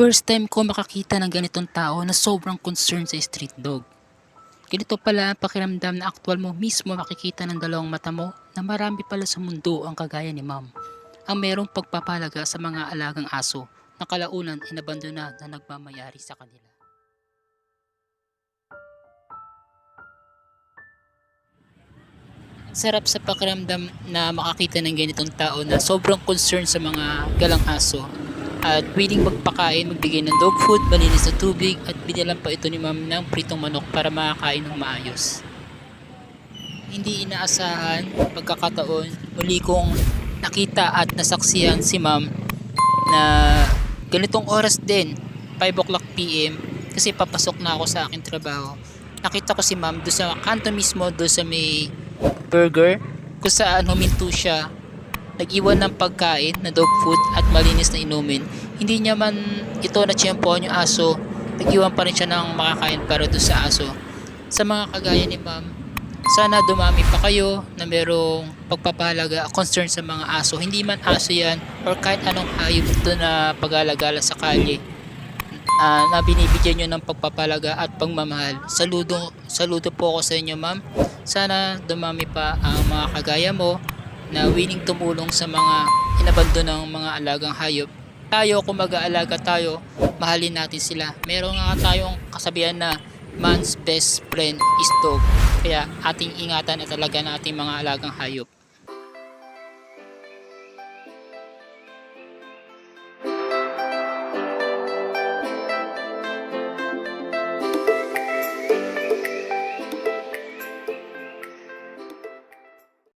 First time ko makakita ng ganitong tao na sobrang concerned sa street dog. Ganito pala ang pakiramdam na aktwal mo mismo makikita ng dalawang mata mo na marami pala sa mundo ang kagaya ni ma'am. Ang merong pagpapalaga sa mga alagang aso na kalaunan inabandona na nagmamayari sa kanila. Sarap sa pakiramdam na makakita ng ganitong tao na sobrang concerned sa mga galang aso at willing magpakain, magbigay ng dog food, malinis na tubig at binilan pa ito ni ma'am ng pritong manok para makakain ng maayos. Hindi inaasahan pagkakataon muli kong nakita at nasaksihan si ma'am na ganitong oras din 5 o'clock PM kasi papasok na ako sa aking trabaho. Nakita ko si ma'am doon sa kanto mismo doon sa may burger kung saan huminto siya nag-iwan ng pagkain na dog food at malinis na inumin. Hindi niya man ito na tiyempohan yung aso, nag-iwan pa rin siya ng makakain para doon sa aso. Sa mga kagaya ni ma'am, sana dumami pa kayo na merong pagpapahalaga, concern sa mga aso. Hindi man aso yan or kahit anong hayop ito na pag-alagala sa kalye ah, na binibigyan nyo ng pagpapalaga at pagmamahal. Saludo, saludo po ako sa inyo ma'am. Sana dumami pa ang mga kagaya mo na willing tumulong sa mga inabando ng mga alagang hayop. Tayo kung mag-aalaga tayo, mahalin natin sila. Meron nga tayong kasabihan na man's best friend is dog. Kaya ating ingatan na talaga ng ating mga alagang hayop.